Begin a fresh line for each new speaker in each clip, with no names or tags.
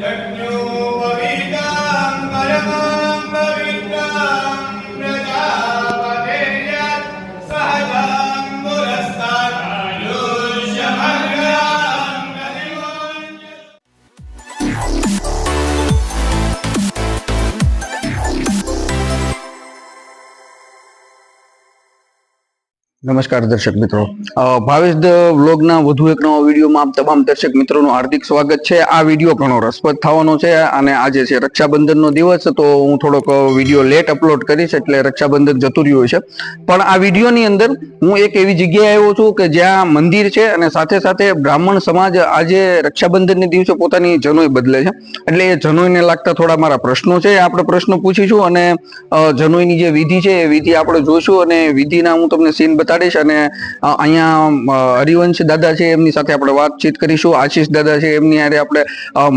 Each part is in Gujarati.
Yajna
નમસ્કાર દર્શક મિત્રો. ભાવેશ વ્લોગના વધુ એક નવા વિડીયોમાં આપ તમામ દર્શક મિત્રોનું હાર્દિક સ્વાગત છે. આ વીડિયો ઘણો રસપ્રદ થવાનો છે અને આજે છે રક્ષાબંધનનો દિવસ, તો હું થોડોક વીડિયો લેટ અપલોડ કરીશ એટલે રક્ષાબંધન જતું રહ્યું છે પણ આ વિડીયોની અંદર હું એક એવી જગ્યાએ આવ્યો છું કે જ્યાં મંદિર છે અને સાથે સાથે બ્રાહ્મણ સમાજ આજે રક્ષાબંધનને દિવસે પોતાની જનોઈ બદલે છે. એટલે એ જનોઈને લાગતા થોડા મારા પ્રશ્નો છે આપણે પ્રશ્નો પૂછીશું અને જનોઈની જે વિધિ છે એ વિધિ આપણે જોઈશું અને વિધિના હું તમને સીન બતાડીશ અને અહીંયા હરિવંશ દાદા છે એમની સાથે આપણે વાતચીત કરીશું. આશીષ દાદા છે એમની આરે આપણે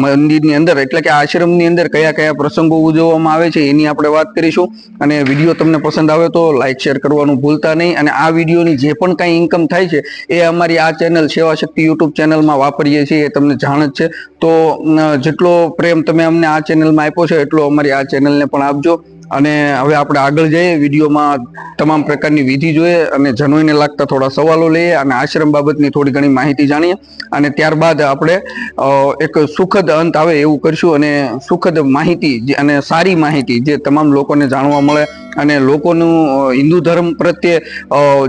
મંદિરની અંદર, એટલે કે આશ્રમની અંદર કયા કયા પ્રસંગો ઉજવવામાં આવે છે એની આપણે વાત કરીશું. અને વીડિયો તમને પસંદ આવે તો લાઇક શેર કરવાનું ભૂલતા નહીં. અને આ વિડીયોની જે પણ કાંઈ ઇન્કમ થાય છે એ અમારી આ ચેનલ સેવા શક્તિ યુટ્યુબ ચેનલમાં વાપરીએ છીએ, એ તમને જાણ જ છે. તો જેટલો પ્રેમ તમે અમને આ ચેનલમાં આપ્યો છે, એટલો અમારી આ ચેનલને પણ આપજો. અને હવે આપણે આગળ જઈએ, વિડીયોમાં તમામ પ્રકારની વિધિ જોઈએ અને જનોઈને લાગતા થોડા સવાલો લઈએ અને આશ્રમ બાબતની થોડી ઘણી માહિતી જાણીએ. અને ત્યારબાદ આપણે એક સુખદ અંત આવે એવું કરશું અને સુખદ માહિતી અને સારી માહિતી જે તમામ લોકોને જાણવા મળે અને લોકોનું હિન્દુ ધર્મ પ્રત્યે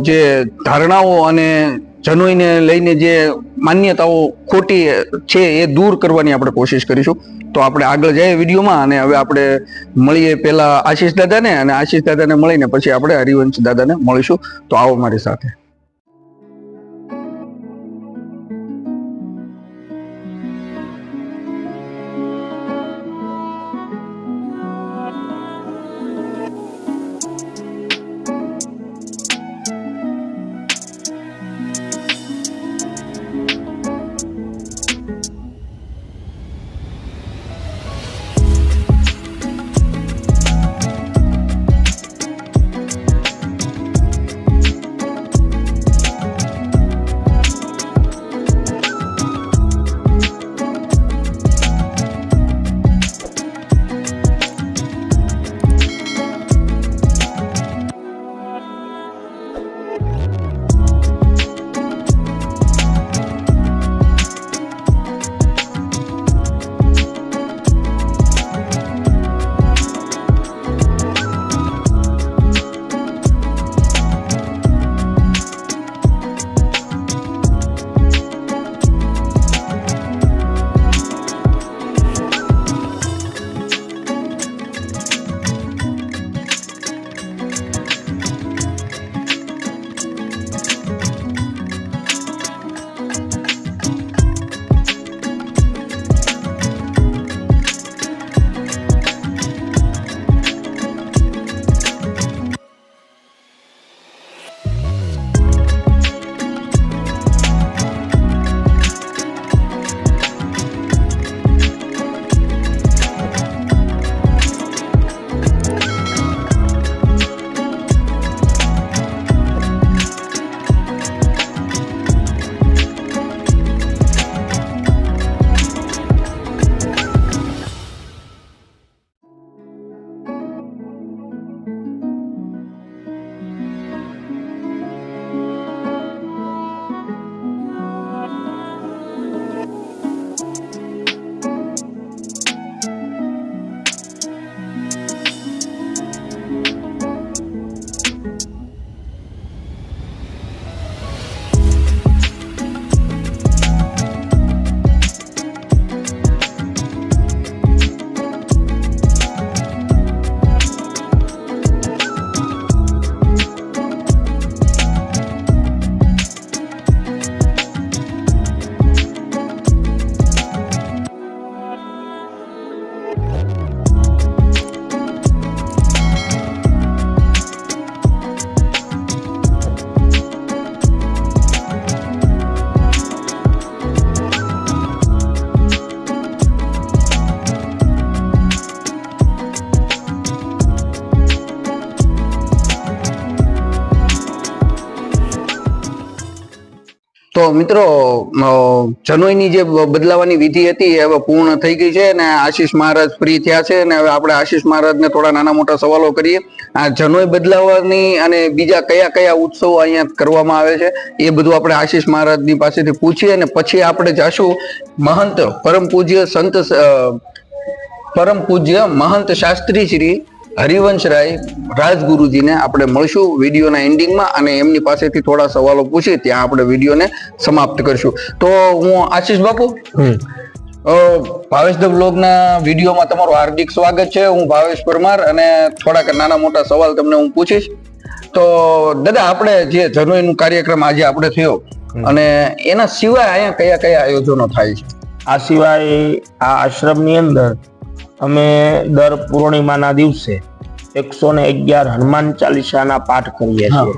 જે ધારણાઓ અને જનોઈને લઈને જે માન્યતાઓ ખોટી છે એ દૂર કરવાની આપણે કોશિશ કરીશું. તો આપણે આગળ જઈએ વિડીયોમાં અને હવે આપણે મળીએ પહેલાં આશીષ દાદાને અને આશીષ દાદાને મળીને પછી આપણે હરિવંશ દાદાને મળીશું. તો આવો મારી સાથે. તો મિત્રો જનોઈની જે બદલાવાની વિધિ હતી એ હવે પૂર્ણ થઈ ગઈ છે અને આશીષ મહારાજ ફ્રી થયા છે અને હવે આપણે આશીષ મહારાજને થોડા નાના મોટા સવાલો કરીએ. આ જનોઈ બદલાવાની અને બીજા કયા કયા ઉત્સવો અહીંયા કરવામાં આવે છે એ બધું આપણે આશીષ મહારાજની પાસેથી પૂછીએ અને પછી આપણે જાશું મહંત પરમ પૂજ્ય સંત પરમ પૂજ્ય મહંત શાસ્ત્રી શ્રી હરિવંશરાય રાજગુરુજીને આપણે મળશું વિડીયોના એન્ડિંગમાં અને એમની પાસેથી થોડા સવાલો પૂછી ત્યાં આપણે વિડીયોને સમાપ્ત કરશું. તો હું આશીષ બાપુ? ભાવેશ ધ બ્લોગના વિડીયોમાં તમારું હાર્દિક સ્વાગત છે. હું ભાવેશ પરમાર અને થોડાક નાના મોટા સવાલ તમને હું પૂછીશ. તો દાદા આપણે જે જનોઈનું કાર્યક્રમ આજે આપણે થયો અને એના સિવાય અહીંયા કયા કયા આયોજનો થાય છે?
આ સિવાય આ આશ્રમની અંદર અમે દર પૂર્ણિમાના દિવસે એકસો ને અગિયાર હનુમાન ચાલીસાના પાઠ કરીએ છીએ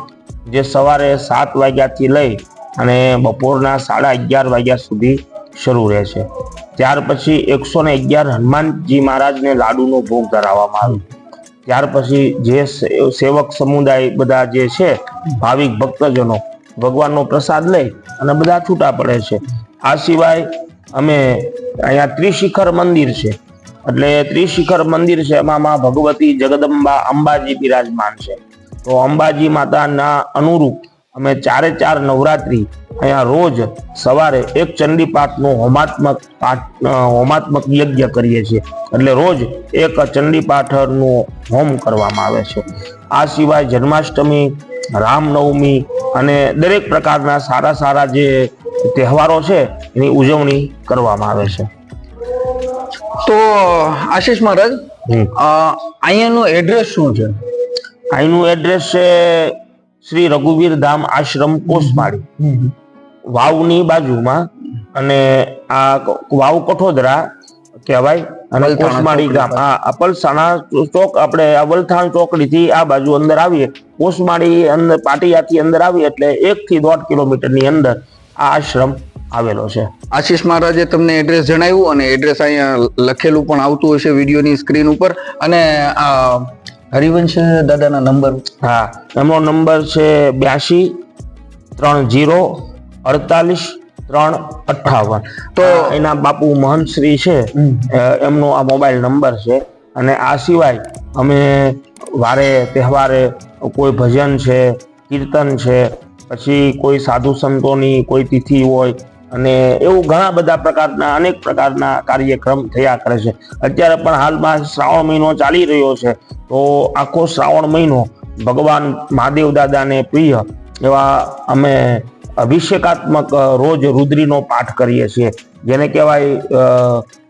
જે સવારે સાત વાગ્યાથી લઈ અને બપોરના સાડા અગિયાર વાગ્યા સુધી શરૂ રહે છે. ત્યાર પછી એકસો ને અગિયાર હનુમાનજી મહારાજને લાડુનો ભોગ ધરાવવામાં આવ્યો ત્યાર પછી જે સેવક સમુદાય બધા જે છે ભાવિક ભક્તજનો ભગવાનનો પ્રસાદ લઈ અને બધા છૂટા પડે છે. આ સિવાય અમે અહીંયા ત્રિશિખર મંદિર છે. એટલે ત્રિશિખર મંદિર છે, એમાં માં ભગવતી જગદંબા અંબાજી બિરાજમાન છે. તો અંબાજી માતાના અનુરૂપ અમે ચારે ચાર નવરાત્રી અહીંયા રોજ સવારે એક ચંડી પાઠનું હોમાત્મક પાઠ હોમાત્મક યજ્ઞ કરીએ છીએ. એટલે રોજ એક ચંડી પાઠનું હોમ કરવામાં આવે છે. આ સિવાય જન્માષ્ટમી, રામનવમી અને દરેક પ્રકારના સારા સારા જે તહેવારો છે, એની ઉજવણી કરવામાં આવે છે.
તો આશીષ મહારાજ. અહીંયાનું એડ્રેસ શું છે?
અહીંનું એડ્રેસ છે શ્રી રઘુવીર ધામ આશ્રમ કોસમાળી વાવની બાજુમાં અને આ વાવ કઠોદરા કહેવાય અને કોસમાળી ગામ. હા આ પલસાણા ચોક આપણે આ વલથાણ ચોકડી આ બાજુ અંદર આવીએ. કોસમાળી અંદર પાટિયાથી અંદર આવીએ એટલે એક થી દોઢ કિલોમીટરની અંદર આ આશ્રમ આવેલો છે.
આશીષ મહારાજે તમને એડ્રેસ જણાવ્યું અને એડ્રેસ અહીંયા લખેલું પણ આવતું હશે વિડીયોની સ્ક્રીન ઉપર. અને આ હરિવંશ દાદાના નંબર
હા એમનો નંબર છે બ્યાસી ત્રણ જીરો અડતાલીસ ત્રણ અઠાવન તો એના બાપુ મહંત શ્રી છે એમનો આ મોબાઈલ નંબર છે. અને આ સિવાય અમે વારે તહેવારે કોઈ ભજન છે કીર્તન છે પછી કોઈ સાધુ સંતોની કોઈ તિથિ હોય અને એવું ઘણા બધા પ્રકારના, અનેક પ્રકારના કાર્યક્રમ થયા કરે છે. અત્યારે પણ હાલમાં શ્રાવણ મહિનો ચાલી રહ્યો છે, તો આખો શ્રાવણ મહિનો ભગવાન મહાદેવ દાદાને પ્રિય એવા અમે અભિષેકાત્મક રોજ રુદ્રીનો પાઠ કરીએ છીએ. જેને કહેવાય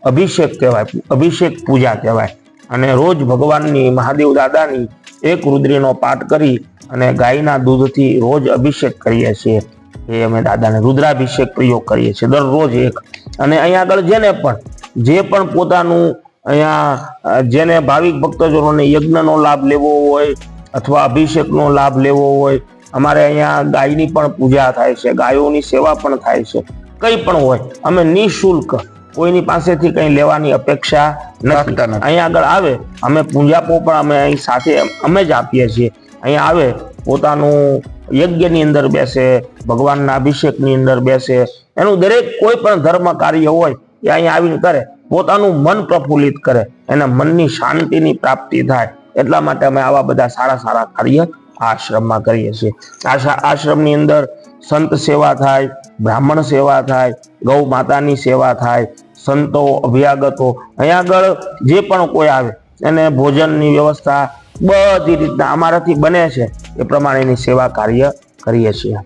અભિષેક કહેવાય, અભિષેક પૂજા કહેવાય. અને રોજ ભગવાનની, મહાદેવ દાદાની એક રુદ્રીનો પાઠ કરી અને ગાયના દૂધથી રોજ અભિષેક કરીએ છીએ. એ અમે દાદાને રુદ્રાભિષેક પ્રયોગ કરીએ છીએ દરરોજ એક. અને અહીંયા આગળ જેને પણ જે પણ પોતાનું અહીંયા જેને ભાવિક ભક્તજનોને યજ્ઞનો લાભ લેવો હોય અથવા અભિષેકનો લાભ લેવો હોય અમારે અહીંયા ગાયની પણ પૂજા થાય છે ગાયોની સેવા પણ થાય છે કંઈ પણ હોય અમે નિઃશુલ્ક કોઈની પાસેથી કંઈ લેવાની અપેક્ષા નથી. અહીંયા આગળ આવે અમે પૂંજાપો પણ અમે અહીં સાથે અમે જ આપીએ છીએ. અહીંયા આવે પોતાનું યજ્ઞની અંદર બેસે, ભગવાનના અભિષેકની અંદર બેસે. એનું દરેક કોઈ પણ ધર્મ કાર્ય હોય એ અહીંયા આવીને કરે. પોતાનું મન પ્રફુલ્લિત કરે. એને મનની શાંતિની પ્રાપ્તિ થાય. એટલા માટે અમે આવા બધા સારા સારા કાર્ય આશ્રમમાં કરીએ છીએ. આશા, આશ્રમની અંદર સંત સેવા થાય, બ્રાહ્મણ સેવા થાય, ગૌ માતાની સેવા થાય, સંતો, અભ્યાગતો, અહીંયા આગળ જે પણ કોઈ આવે, એને ભોજનની વ્યવસ્થા બધી રીતના અમારાથી બને છે. એ પ્રમાણેની સેવા કાર્ય કરીએ છીએ.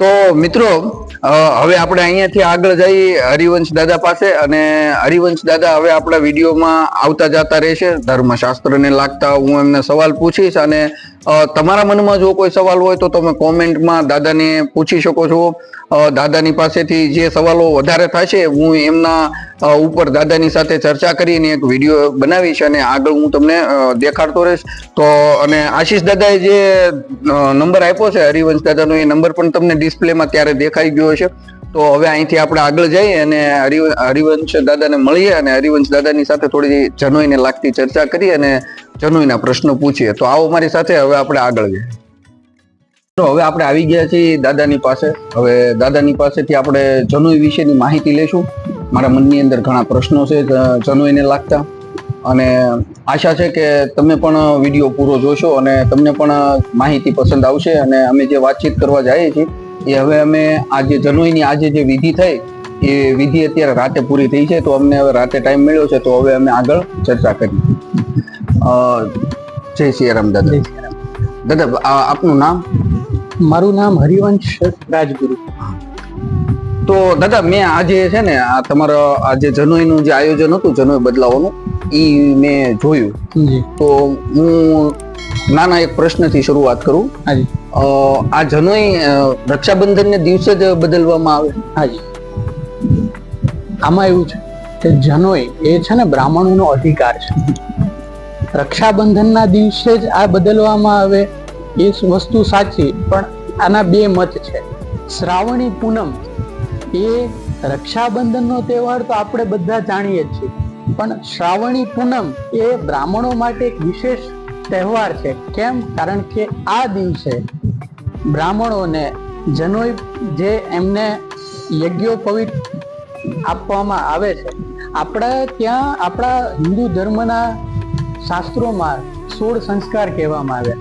તો મિત્રો હવે આપણે અહીંયાથી આગળ જઈએ હરિવંશ દાદા પાસે અને હરિવંશ દાદા હવે આપણા વિડીયોમાં આવતા જતા રહેશે. ધર્મશાસ્ત્રને લાગતા હું એમને સવાલ પૂછીશ અને તમારા મનમાં જો કોઈ સવાલ હોય તો તમે કોમેન્ટમાં દાદાને પૂછી શકો છો. દાદાની પાસેથી જે સવાલો વધારે થશે હું એમના ઉપર દાદાની સાથે ચર્ચા કરીને એક વીડિયો બનાવીશ અને આગળ હું તમને દેખાડતો રહીશ. તો, અને આશીષ દાદાએ જે નંબર આપ્યો છે હરિવંશ દાદાનો એ નંબર પણ તમને ડિસ્પ્લેમાં ત્યારે દેખાઈ ગયો છે. તો હવે અહીંથી આપણે આગળ જઈએ અને હરિ- હરિવંશ દાદાને મળીએ અને હરિવંશ દાદાની સાથે થોડી જનોઈને લાગતી ચર્ચા કરીએ અને જનોઈના પ્રશ્નો પૂછીએ. તો આવો મારી સાથે હવે આપણે આગળ જઈએ. હવે આપણે આવી ગયા છીએ દાદાની પાસે. હવે દાદાની પાસેથી આપણે જનોઈ વિશેની માહિતી લેશું મારા મનની અંદર ઘણા પ્રશ્નો છે જનોઈને લાગતા. અને આશા છે કે તમે પણ વીડિયો પૂરો જોશો અને તમને પણ માહિતી પસંદ આવશે અને અમે જે વાતચીત કરવા જઈએ છીએ એ હવે અમે આજે જનોઈની આજે જે વિધિ થઈ એ વિધિ અત્યારે રાતે પૂરી થઈ છે તો અમને હવે રાતે ટાઈમ મળ્યો છે તો હવે અમે આગળ ચર્ચા કરી જય શ્રી રામ દાદા. દાદા આપનું નામ?
મારું નામ હરિવંશ રાજગુરુ.
તો દાદા મેં આજે છે ને આ તમારા આજે જનોઈનું જે આયોજન હતું જનોઈ બદલાવાનું એ મેં જોયું. તો હું નાના એક પ્રશ્નથી શરૂઆત કરું. આ જનોઈ રક્ષાબંધન રક્ષાબંધનને દિવસે જ બદલવામાં આવે.
હાજી. આમાં એવું છે કે જનોઈ એ છે ને બ્રાહ્મણોનો અધિકાર છે. રક્ષાબંધનના દિવસે જ આ બદલવામાં આવે એ વસ્તુ સાચી, પણ આના બે મત છે. શ્રાવણી પૂનમ એ રક્ષાબંધનનો તહેવાર તો આપણે બધા જાણીએ જ છીએ. પણ શ્રાવણી પૂનમ એ બ્રાહ્મણો માટે એક વિશેષ તહેવાર છે. કેમ? કારણ કે આ દિવસે બ્રાહ્મણોને જનોઈ જે એમને યજ્ઞોપવિત આપવામાં આવે છે, આપણા ત્યાં, આપણા હિન્દુ ધર્મના શાસ્ત્રોમાં સોળ સંસ્કાર કહેવામાં આવ્યા.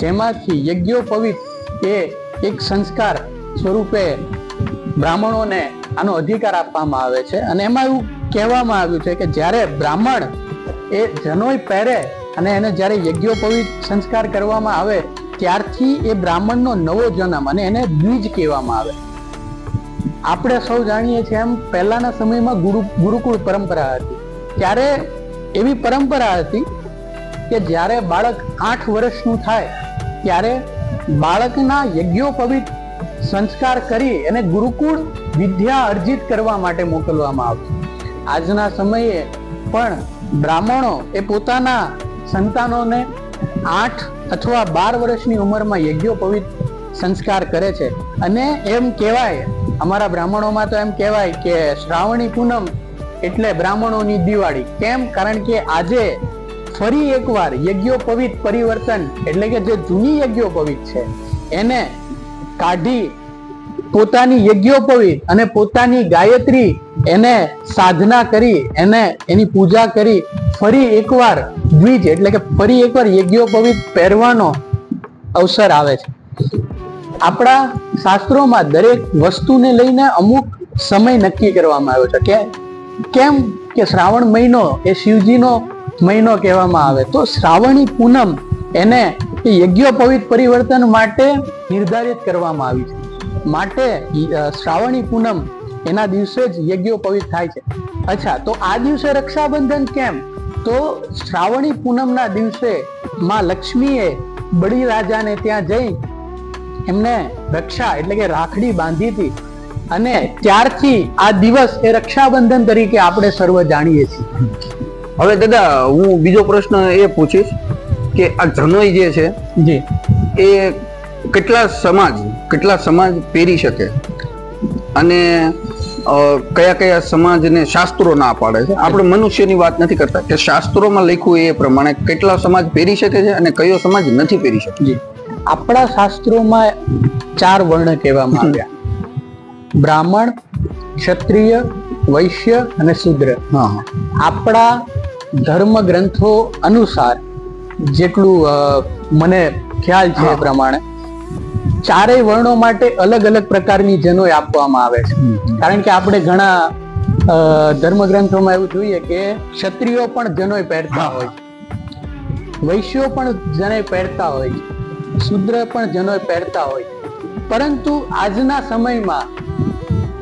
જેમાંથી યજ્ઞોપવિત એ એક સંસ્કાર સ્વરૂપે બ્રાહ્મણોને આનો અધિકાર આપવામાં આવે છે. અને એમાં એવું કહેવામાં આવ્યું છે કે જ્યારે બ્રાહ્મણ એ જનોઈ પહેરે અને એને જ્યારે યજ્ઞોપવિત સંસ્કાર કરવામાં આવે ત્યારથી એ બ્રાહ્મણનો નવો જન્મ અને એને દ્વિજ કહેવામાં આવે. આપણે સૌ જાણીએ છીએ એમ પહેલાના સમયમાં ગુરુ, ગુરુકુળ પરંપરા હતી. ત્યારે એવી પરંપરા હતી કે જ્યારે બાળક આઠ વર્ષનું થાય, ત્યારે બાળકના યજ્ઞોપવિત સંસ્કાર કરી એને ગુરુકુળ વિદ્યા અર્જિત કરવા માટે મોકલવામાં આવતું આજના સમયે પણ બ્રાહ્મણો એ પોતાના સંતાનોને આઠ અથવા બાર વર્ષની ઉંમરમાં યજ્ઞોપવિત સંસ્કાર કરે છે. અને એમ કહેવાય, અમારા બ્રાહ્મણોમાં તો એમ કહેવાય કે શ્રાવણી પૂનમ એટલે બ્રાહ્મણોની દિવાળી. કેમ? કારણ કે આજે ફરી એકવાર યજ્ઞોપવિત પરિવર્તન એટલે કે જે જૂની યજ્ઞોપવિત છે, એને કાઢી પોતાની યજ્ઞોપવિત અને પોતાની ગાયત્રી એને સાધના કરી, એને એની પૂજા કરી ફરી એકવાર દ્વિજ એટલે કે ફરી એકવાર યજ્ઞોપવિત પહેરવાનો અવસર આવે છે. આપણા શાસ્ત્રોમાં દરેક વસ્તુને લઈને અમુક સમય નક્કી કરવામાં આવ્યો છે. કે કેમ કે શ્રાવણ મહિનો એ શિવજીનો મહિનો કહેવામાં આવે. તો શ્રાવણી પૂનમ એને યજ્ઞોપવિત પરિવર્તન માટે નિર્ધારિત કરવામાં આવી છે. માટે શ્રાવણી પૂનમ એના દિવસે જ યજ્ઞોપવિત થાય છે. અચ્છા, તો આ દિવસે રક્ષાબંધન કેમ? તો શ્રાવણી પૂનમના દિવસે માં લક્ષ્મીએ બળી રાજાને ત્યાં જઈ એમને રક્ષા એટલે કે રાખડી બાંધી હતી. અને ત્યારથી આ દિવસ એ રક્ષાબંધન તરીકે આપણે સર્વ જાણીએ છીએ.
હવે દાદા હું બીજો પ્રશ્ન એ પૂછીશ કે આ જનોઈ જે છે
જી.
એ કેટલા સમાજ કેટલા સમાજ પહેરી શકે? અને કયા કયા સમાજને શાસ્ત્રો ના પાડે છે? આપણે મનુષ્યની વાત નથી કરતા કે શાસ્ત્રોમાં લખ્યું એ પ્રમાણે કેટલા સમાજ પહેરી શકે છે અને કયો સમાજ નથી પહેરી શકે.
આપણા શાસ્ત્રોમાં ચાર વર્ણ કહેવામાં આવ્યા. બ્રાહ્મણ ક્ષત્રિય વૈશ્ય અને શુદ્ર. આપણા ધર્મ ગ્રંથો અનુસાર જેટલું મને ખ્યાલ છે એ પ્રમાણે ચારેય વર્ણો માટે અલગ અલગ પ્રકારની જનોય આપવામાં આવે છે. કારણ કે આપણે ઘણા ધર્મગ્રંથોમાં ધર્મ ગ્રંથોમાં એવું જોઈએ કે ક્ષત્રિયો પણ જનોઈ પહેરતા હોય. વૈશ્યો પણ જનોય પહેરતા હોય. શુદ્ર પણ જનોય પહેરતા હોય. પરંતુ આજના સમયમાં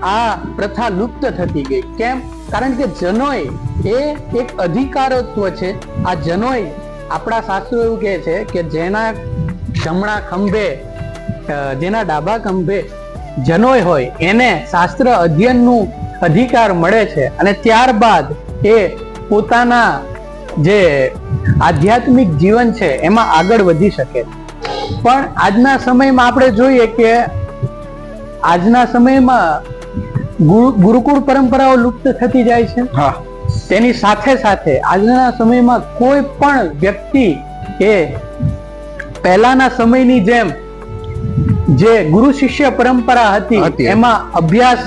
આ પ્રથા લુપ્ત થતી ગઈ. કેમ? કારણ કે જનોય એ એક અધિકારત્વ છે. આ જનોય આપણા શાસ્ત્રો એવું કહે છે કે જેના જમણા ખંભે જેના ડાબા ખંભે જનોય હોય એને શાસ્ત્ર અધ્યયનનું અધિકાર મળે છે અને ત્યારબાદ એ પોતાના જે આધ્યાત્મિક જીવન છે એમાં આગળ વધી શકે. પણ આજના સમયમાં આપણે જોઈએ કે આજના સમયમાં ગુરુ ગુરુકુળ પરંપરાઓ લુપ્ત થતી જાય છે.
હા.
તેની સાથે સાથે આજના સમયમાં કોઈ પણ વ્યક્તિ એ પહેલાના સમયની જેમ જે ગુરુ શિષ્ય પરંપરા હતી. એમાં અભ્યાસ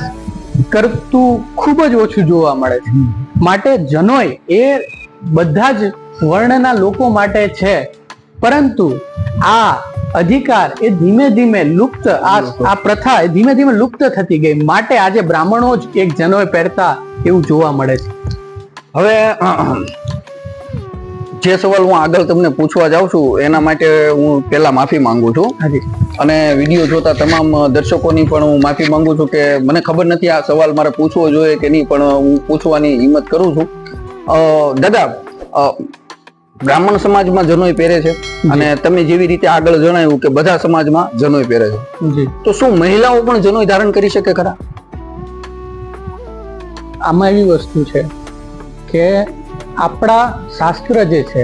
કરતું ખૂબ જ ઓછું જોવા મળે છે. માટે જનોય એ બધા જ વર્ણના લોકો માટે છે. પરંતુ આ અધિકાર એ ધીમે ધીમે લુપ્ત આ આ પ્રથા એ ધીમે ધીમે લુપ્ત થતી ગઈ. માટે આજે બ્રાહ્મણો જ એક જનોય પહેરતા એવું જોવા મળે છે.
હવે જે સવાલ હું આગળ તમને પૂછવા જાઉં છું એના માટે હું પહેલા માફી માંગુ છું. અને વીડિયો જોતા તમામ દર્શકોની પણ હું માફી માંગુ છું કે મને ખબર નથી આ સવાલ મારે પૂછવો જોઈએ કે નહીં પણ હું પૂછવાની હિંમત કરું છું. દાદા બ્રાહ્મણ સમાજમાં જનોય પહેરે છે અને તમે જેવી રીતે આગળ જણાવ્યું કે બધા સમાજમાં જનોય પહેરે છે. તો શું મહિલાઓ પણ જનોય ધારણ કરી શકે ખરા?
આમાં એવી વસ્તુ છે કે આપણા શાસ્ત્ર જે છે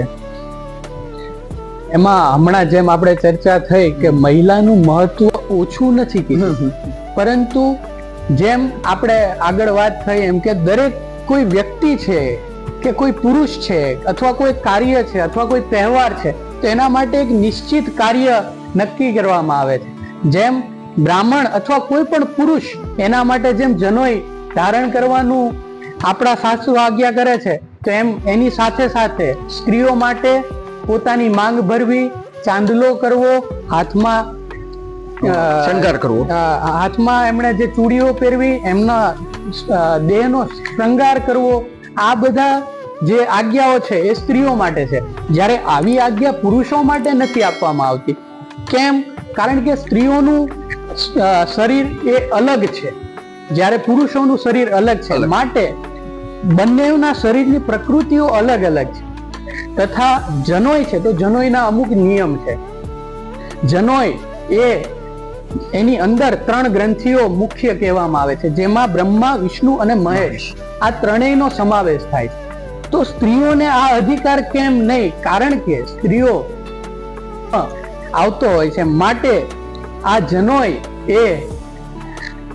એમાં હમણાં જેમ આપણે ચર્ચા થઈ કે મહિલાનું મહત્વ ઓછું નથી કીધું પરંતુ જેમ આપણે આગળ વાત થઈ એમ કે દરેક કોઈ વ્યક્તિ છે કે કોઈ પુરુષ છે અથવા કોઈ કાર્ય છે અથવા કોઈ તહેવાર છે તો એના માટે એક નિશ્ચિત કાર્ય નક્કી કરવામાં આવે છે. જેમ બ્રાહ્મણ અથવા કોઈ પણ પુરુષ એના માટે જેમ જનોય ધારણ કરવાનું આપણા સાસુ આજ્ઞા કરે છે તો એમ એની સાથે સાથે સ્ત્રીઓ માટે પોતાની માંગ ભરવી ચાંદલો કરવો હાથમાં
શણગાર કરવો.
હાથમાં એમણે જે ચૂડીઓ પહેરવી એમના દેહનો શૃંગાર કરવો આ બધા જે આજ્ઞાઓ છે એ સ્ત્રીઓ માટે છે. જ્યારે આવી આજ્ઞા પુરુષો માટે નથી આપવામાં આવતી. કેમ? કારણ કે સ્ત્રીઓનું શરીર એ અલગ છે. જ્યારે પુરુષોનું શરીર અલગ છે. માટે બંનેના શરીરની પ્રકૃતિઓ અલગ અલગ છે. તથા જનોય છે, તો જનોયના અમુક નિયમ છે. જનોય એ એની અંદર ત્રણ ગ્રંથિઓ મુખ્ય કહેવામાં આવે છે, જેમાં બ્રહ્મા, વિષ્ણુ અને મહેશ. આ ત્રણેયનો સમાવેશ થાય છે. તો સ્ત્રીઓને આ અધિકાર કેમ નહીં? કારણ કે સ્ત્રીઓ આવતો હોય છે. માટે આ જનોય એ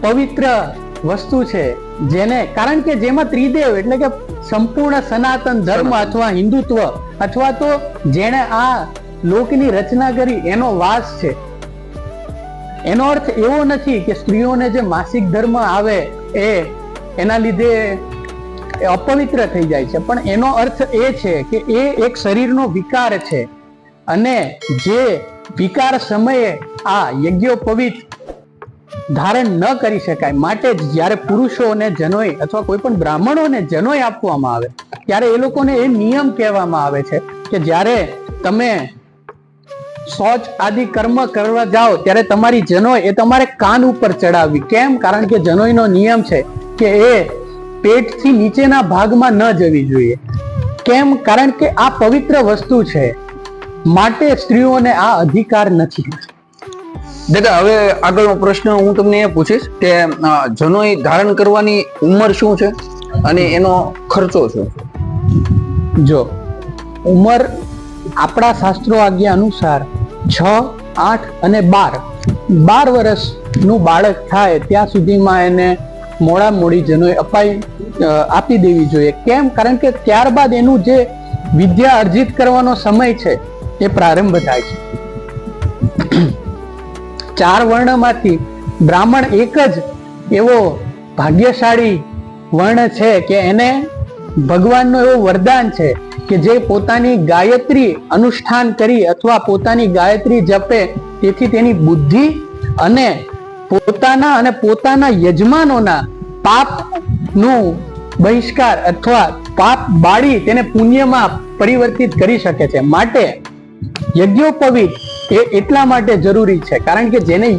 પવિત્ર વસ્તુ છે. જેને કારણ કે જેમાં ત્રિદેવ એટલે કે સંપૂર્ણ સનાતન ધર્મ અથવા હિન્દુત્વ અથવા તો જેણે આ લોકની રચના કરી એનો વાસ છે. એનો અર્થ એવો નથી કે સ્ત્રીઓને જે માસિક ધર્મ આવે એ એના લીધે એ અપવિત્ર થઈ જાય છે. પણ એનો અર્થ એ છે કે એ એક શરીરનો વિકાર છે. અને જે વિકાર સમયે આ યજ્ઞોપવિત ધારણ ન કરી શકાય. માટે જ જ્યારે પુરુષોને જનોય અથવા કોઈ પણ બ્રાહ્મણોને જનોય આપવામાં આવે, ત્યારે એ લોકોને એ નિયમ કહેવામાં આવે છે કે જ્યારે તમે શૌચ આદિ કર્મ કરવા જાઓ, ત્યારે તમારી જનોય એ તમારે કાન ઉપર ચડાવવી. કેમ? કારણ કે જનોયનો નિયમ છે કે એ પેટથી નીચેના ભાગમાં ન જવી જોઈએ. કેમ? કારણ કે આ પવિત્ર વસ્તુ છે. માટે સ્ત્રીઓને આ અધિકાર નથી.
દાદા, હવે આગળનો પ્રશ્ન હું તમને એ પૂછીશ કે જનોઈ ધારણ કરવાની ઉંમર શું છે અને એનો ખર્ચો શું છે?
જો, ઉંમર આપણા શાસ્ત્રો આજ્ઞા અનુસાર છ, આઠ અને બાર. બાર વર્ષનું બાળક થાય ત્યાં સુધીમાં એને મોડા મોડી જનોઈ અપાઈ આપી દેવી જોઈએ. કેમ? કારણ કે ત્યારબાદ એનું જે વિદ્યા અર્જિત કરવાનો સમય છે, એ પ્રારંભ થાય છે. ચાર વર્ણમાંથી બ્રાહ્મણ એક જ એવો ભાગ્યશાળી વર્ણ છે કે એને ભગવાનનો એવો વરદાન છે કે જે પોતાની ગાયત્રી અનુષ્ઠાન કરી અથવા પોતાની ગાયત્રી જપે, તેથી તેની બુદ્ધિ અને પોતાના અને પોતાના યજમાનોના પાપનું બહિષ્કાર અથવા પાપ બાળી તેને પુણ્યમાં પરિવર્તિત કરી શકે છે. માટે યજ્ઞોપવિત એ એટલા માટે જરૂરી છે. કારણ કે જેને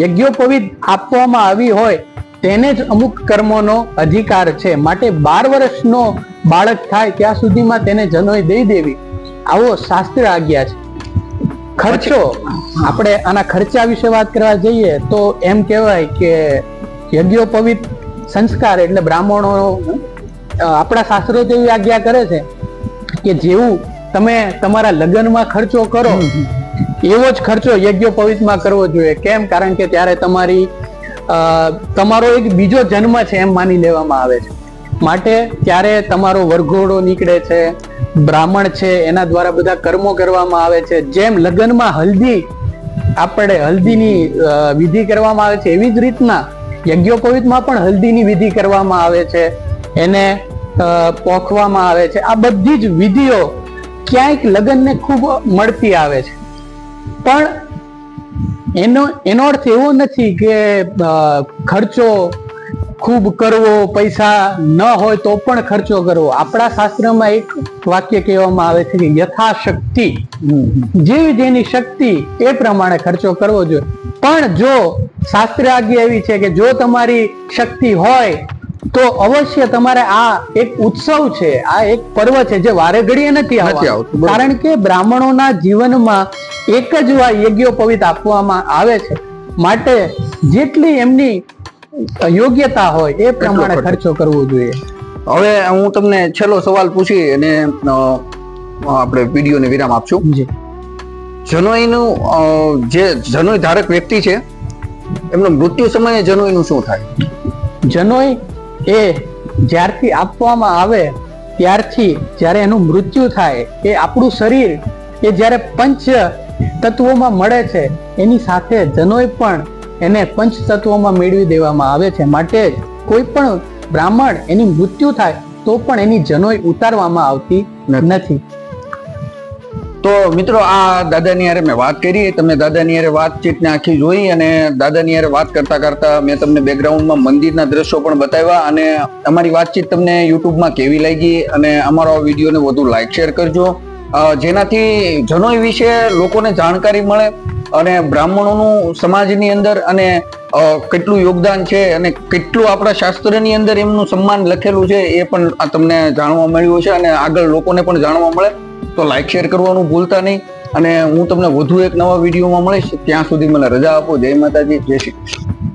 યજ્ઞોપવિત આપવામાં આવી હોય, તેને જ અમુક કર્મોનો અધિકાર છે. માટે બાર વર્ષનો બાળક થાય ત્યાં સુધીમાં તેને જનોઈ દઈ દેવી. આવો શાસ્ત્ર આજ્ઞા છે. ખર્ચો, આપણે આના ખર્ચા વિશે વાત કરવા જઈએ તો એમ કહેવાય કે યજ્ઞોપવિત સંસ્કાર એટલે બ્રાહ્મણો આપણા શાસ્ત્રો જેવી આજ્ઞા કરે છે કે જેવું તમે તમારા લગ્નમાં ખર્ચો કરો એવો જ ખર્ચો યજ્ઞોપવિતમાં કરવો જોઈએ. કેમ? કારણ કે ત્યારે તમારી તમારો એક બીજો જન્મ છે એમ માની લેવામાં આવે છે. માટે ત્યારે તમારો વરઘોડો નીકળે છે, બ્રાહ્મણ છે, એના દ્વારા બધા કર્મો કરવામાં આવે છે. જેમ લગ્નમાં હલ્દી, આપણે હલ્દીની વિધિ કરવામાં આવે છે, એવી જ રીતના યજ્ઞોપવિતમાં પણ હલ્દીની વિધિ કરવામાં આવે છે. એને પોખવામાં આવે છે. આ બધી જ વિધિઓ ક્યાંક લગ્નને ખૂબ મળતી આવે છે. પણ એનો એનો અર્થ એવો નથી કે ખર્ચો ખૂબ કરવો, પૈસા ન હોય તો પણ ખર્ચો કરવો. આપણા શાસ્ત્રમાં એક વાક્ય કહેવામાં આવે છે કે યથાશક્તિ. જેવી જેની શક્તિ એ પ્રમાણે ખર્ચો કરવો જોઈએ. પણ જો શાસ્ત્ર આજ્ઞા એવી છે કે જો તમારી શક્તિ હોય તો અવશ્ય તમારે આ એક ઉત્સવ છે આ એક પર્વ છે જે વારે ઘડીએ નથી
આવતું,
કારણ કે બ્રાહ્મણોના જીવનમાં એક જ વાર યજ્ઞોપવિત આપવામાં આવે છે. માટે જેટલી એમની યોગ્યતા હોય એ પ્રમાણે.
ખર્ચો.
કરવો જોઈએ.
હવે હું તમને છેલ્લો સવાલ પૂછી અને આપણે વિડીયોને વિરામ આપશું. જનોઈનું જે જનોઈ ધારક વ્યક્તિ છે એમનું મૃત્યુ સમયે જનોઈનું શું થાય?
જનોઈ એ જ્યારથી આપવામાં આવે ત્યારથી જ્યારે એનું મૃત્યુ થાય એ આપણું શરીર એ જ્યારે પંચ તત્વોમાં મળે છે એની સાથે જનોઈ પણ એને પંચ તત્વોમાં મેળવી દેવામાં આવે છે. માટે જ કોઈ પણ બ્રાહ્મણ એની મૃત્યુ થાય તો પણ એની જનોઈ ઉતારવામાં આવતી નથી.
તો મિત્રો, આ દાદાની હારે મેં વાત કરી. તમે દાદાની હારે વાતચીતને આખી જોઈ અને દાદાની હારે વાત કરતા કરતા મેં તમને બેકગ્રાઉન્ડમાં મંદિરના દ્રશ્યો પણ બતાવ્યા અને અમારી વાતચીત તમને યુટ્યુબમાં કેવી લાગી અને અમારો વિડીયોને વધુ લાઇક શેર કરજો. જેનાથી જનોઈ વિશે લોકોને જાણકારી મળે અને બ્રાહ્મણોનું સમાજની અંદર અને કેટલું યોગદાન છે અને કેટલું આપણા શાસ્ત્રની અંદર એમનું સન્માન લખેલું છે એ પણ તમને જાણવા મળ્યું છે અને આગળ લોકોને પણ જાણવા મળે. તો લાઈક શેર કરવાનું ભૂલતા નહીં. અને હું તમને વધુ એક નવા વિડીયોમાં મળીશ. ત્યાં સુધી મને રજા આપો. જય માતાજી, જય શ્રી કૃષ્ણ.